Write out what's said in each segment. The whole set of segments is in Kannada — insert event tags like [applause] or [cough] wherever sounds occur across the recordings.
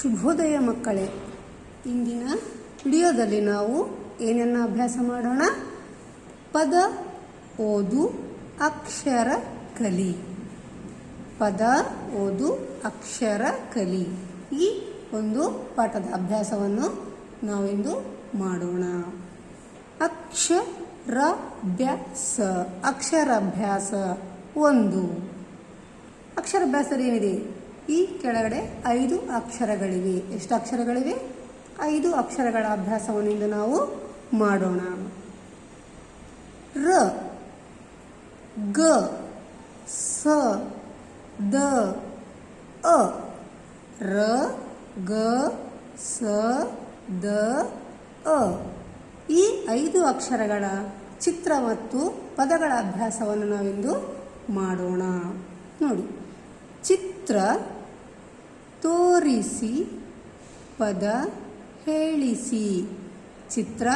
ಶುಭೋದಯ ಮಕ್ಕಳೇ, ಇಂದಿನ ವಿಡಿಯೋದಲ್ಲಿ ನಾವು ಏನನ್ನ ಅಭ್ಯಾಸ ಮಾಡೋಣ? ಪದ, ಓದು, ಅಕ್ಷರ, ಕಲಿ. ಪದ, ಓದು, ಅಕ್ಷರ, ಕಲಿ. ಈ ಒಂದು ಪಾಠದ ಅಭ್ಯಾಸವನ್ನು ನಾವಿಂದು ಮಾಡೋಣ. ಅಕ್ಷರಾಭ್ಯಾಸ ಅಕ್ಷರಾಭ್ಯಾಸ ಒಂದು. ಅಕ್ಷರಾಭ್ಯಾಸ ಏನಿದೆ? ಈ ಕೆಳಗಡೆ ಐದು ಅಕ್ಷರಗಳಿವೆ. ಎಷ್ಟು ಅಕ್ಷರಗಳಿವೆ? ಐದು ಅಕ್ಷರಗಳ ಅಭ್ಯಾಸವನ್ನು ಇಂದು ನಾವು ಮಾಡೋಣ. ರ, ಗ, ಸ, ದ, ಅ. ರ, ಗ, ಸ, ದ, ಅ. ಈ ಐದು ಅಕ್ಷರಗಳ ಚಿತ್ರ ಮತ್ತು ಪದಗಳ ಅಭ್ಯಾಸವನ್ನು ನಾವಿಂದು ಮಾಡೋಣ. ನೋಡಿ, ಚಿತ್ರ ತೋರಿಸಿ, ಪದ ಹೇಳಿಸಿ. ಚಿತ್ರ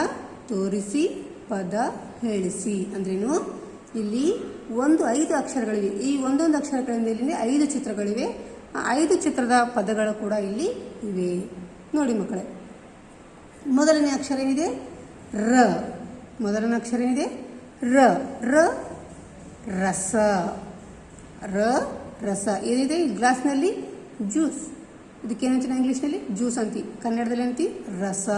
ತೋರಿಸಿ, ಪದ ಹೇಳಿಸಿ. ಅಂದ್ರೇನು? ಇಲ್ಲಿ ಒಂದು ಐದು ಅಕ್ಷರಗಳಿವೆ. ಈ ಒಂದೊಂದು ಅಕ್ಷರಗಳ ಇಲ್ಲಿ ಐದು ಚಿತ್ರಗಳಿವೆ. ಆ ಐದು ಚಿತ್ರದ ಪದಗಳು ಕೂಡ ಇಲ್ಲಿ ಇವೆ. ನೋಡಿ ಮಕ್ಕಳೇ. ಮೊದಲನೇ ಅಕ್ಷರ ಏನಿದೆ? ರ. ಮೊದಲನೇ ಅಕ್ಷರ ಏನಿದೆ? ರ. ರ, ರಸ. ರ, ರಸ. ಏನಿದೆ? ಈ ಗ್ಲಾಸ್ನಲ್ಲಿ ಜ್ಯೂಸ್ ಇದಕ್ಕೇನಂತೀವಿ ನಾವು ಇಂಗ್ಲೀಷ್ನಲ್ಲಿ? ಜ್ಯೂಸ್ ಅಂತಿ. ಕನ್ನಡದಲ್ಲಿ ಅಂತಿ ರಸ.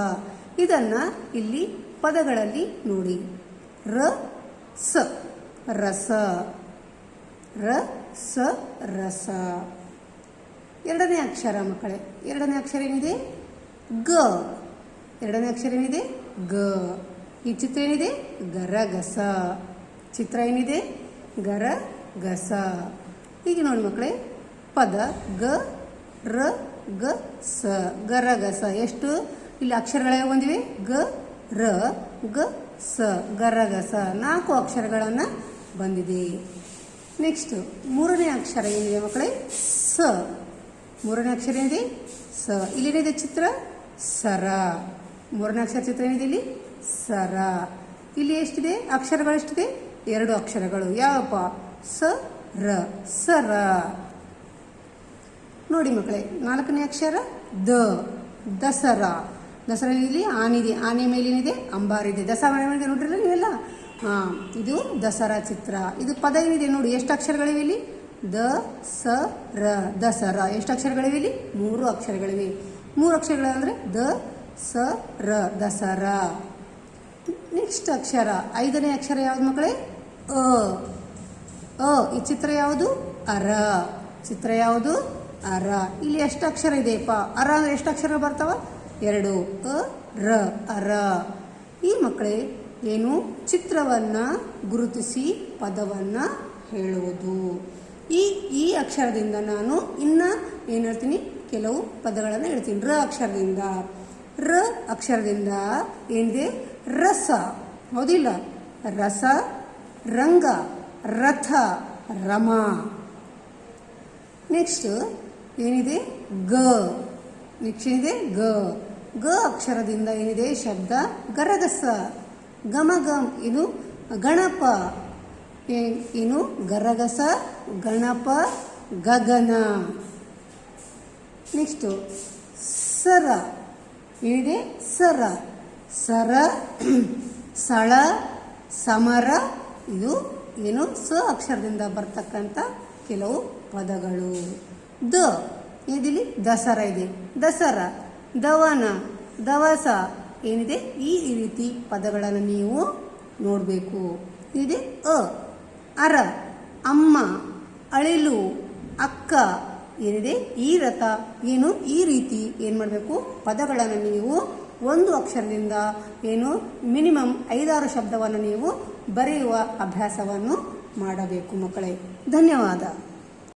ಇದನ್ನು ಇಲ್ಲಿ ಪದಗಳಲ್ಲಿ ನೋಡಿ. ರ ಸ ರಸ. ರ ಸ ರಸ. ಎರಡನೇ ಅಕ್ಷರ ಮಕ್ಕಳೇ, ಎರಡನೇ ಅಕ್ಷರ ಏನಿದೆ? ಗ. ಎರಡನೇ ಅಕ್ಷರ ಏನಿದೆ? ಗ. ಈ ಚಿತ್ರ ಏನಿದೆ? ಗರಗಸ. ಚಿತ್ರ ಏನಿದೆ? ಗರಗಸ. ಈಗ ನೋಡಿ ಮಕ್ಕಳೇ. ಪದ ಗ, ರ ಗ, ಸ ಗರ ಗ, ಸ. ಎಷ್ಟು? ಇಲ್ಲಿ ಅಕ್ಷರಗಳೇ ಬಂದಿವೆ? ಗ, ರ, ಗ, ಸ ಗರ ಗ, ಸ. ನಾಲ್ಕು ಅಕ್ಷರಗಳನ್ನು ಬಂದಿದೆ. ನೆಕ್ಸ್ಟ್ ಮೂರನೇ ಅಕ್ಷರ ಏನಿದೆ ಮಕ್ಕಳೇ? ಸ. ಮೂರನೇ ಅಕ್ಷರ ಏನಿದೆ? ಸ. ಇಲ್ಲೇನಿದೆ ಚಿತ್ರ? ಸರ. ಮೂರನೇ ಅಕ್ಷರ ಚಿತ್ರ ಏನಿದೆ ಇಲ್ಲಿ? ಸರ. ಇಲ್ಲಿ ಎಷ್ಟಿದೆ? ಅಕ್ಷರಗಳು ಎಷ್ಟಿದೆ? ಎರಡು ಅಕ್ಷರಗಳು. ಯಾವಪ್ಪ? ಸ, ರ. ಸರ. ನೋಡಿ ಮಕ್ಕಳೇ, ನಾಲ್ಕನೇ ಅಕ್ಷರ ದ, ದಸರಾ. ದಸರಾ ಇಲ್ಲಿ ಆನಿದೆ ಆನೆ ಮೇಲೇನಿದೆ ಅಂಬಾರಿದೆ ದಸರಾ ಮೇಲೆ ನೋಡಿರಲ್ಲ ನೀವೆಲ್ಲ? ಹಾಂ, ಇದು ದಸರಾ ಚಿತ್ರ. ಇದು ಪದ ಏನಿದೆ ನೋಡಿ. ಎಷ್ಟು ಅಕ್ಷರಗಳಿವೆ ಇಲ್ಲಿ? ದ, ಸ, ರ. ದಸರಾ. ಎಷ್ಟು ಅಕ್ಷರಗಳಿವೆ ಇಲ್ಲಿ? ಮೂರು ಅಕ್ಷರಗಳಿವೆ. ಮೂರು ಅಕ್ಷರಗಳು ಅಂದರೆ ದ, ಸ, ರ, ದಸರಾ. ನೆಕ್ಸ್ಟ್ ಅಕ್ಷರ. ಐದನೇ ಅಕ್ಷರ ಯಾವುದು ಮಕ್ಕಳೇ? ಅ. ಅ. ಈ ಚಿತ್ರ ಯಾವುದು? ಅರ. ಚಿತ್ರ ಯಾವುದು? ಅರ. ಇಲ್ಲಿ ಎಷ್ಟು ಅಕ್ಷರ ಇದೆಯಪ್ಪ ಅರ ಅಂದ್ರೆ ಎಷ್ಟು ಅಕ್ಷರ ಬರ್ತಾವ? ಎರಡು. ಅ, ರ, ಅರ. ಈ ಮಕ್ಕಳೇ, ಏನು? ಚಿತ್ರವನ್ನ ಗುರುತಿಸಿ ಪದವನ್ನ ಹೇಳುವುದು. ಈ ಈ ಅಕ್ಷರದಿಂದ ನಾನು ಇನ್ನ ಏನು ಹೇಳ್ತೀನಿ? ಕೆಲವು ಪದಗಳನ್ನು ಹೇಳ್ತೀನಿ. ರ ಅಕ್ಷರದಿಂದ. ರ ಅಕ್ಷರದಿಂದ ಏನಿದೆ? ರಸ. ಹೌದಿಲ್ಲ? ರಸ, ರಂಗ, ರಥ, ರಮ. ನೆಕ್ಸ್ಟ್ ಏನಿದೆ? ಗ. ನೆಕ್ಸ್ಟ್ ಏನಿದೆ? ಗ. ಗ ಅಕ್ಷರದಿಂದ ಏನಿದೆ? ಶಬ್ದ, ಗರಗಸ. ಗಮ ಗಮ್ ಇದು ಗಣಪ. ಏನು ಗರಗಸ, ಗಣಪ, ಗಗನ. ನೆಕ್ಸ್ಟು ಸರ. ಏನಿದೆ? ಸರ. ಸರ, [clears throat] ಸಳ, ಸಮರ, ಇದು ಏನು? ಸ ಅಕ್ಷರದಿಂದ ಬರ್ತಕ್ಕಂಥ ಕೆಲವು ಪದಗಳು. ದ. ಏನಿದೆ? ದಸರಾ ಇದೆ. ದಸರಾ. ದವನ. ದವಸ. ಏನಿದೆ? ಈ ರೀತಿ ಪದಗಳನ್ನು ನೀವು ನೋಡಬೇಕು. ಇದೆ ಅ. ಅರ. ಅಮ್ಮ. ಅಳಿಲು. ಅಕ್ಕ. ಏನಿದೆ? ಈ ರಥ. ಏನು? ಈ ರೀತಿ ಏನು ಮಾಡಬೇಕು? ಪದಗಳನ್ನು ನೀವು ಒಂದು ಅಕ್ಷರದಿಂದ ಏನು? ಮಿನಿಮಮ್ ಐದಾರು ಶಬ್ದವನ್ನು ನೀವು ಬರೆಯುವ ಅಭ್ಯಾಸವನ್ನು ಮಾಡಬೇಕು ಮಕ್ಕಳೇ. ಧನ್ಯವಾದ.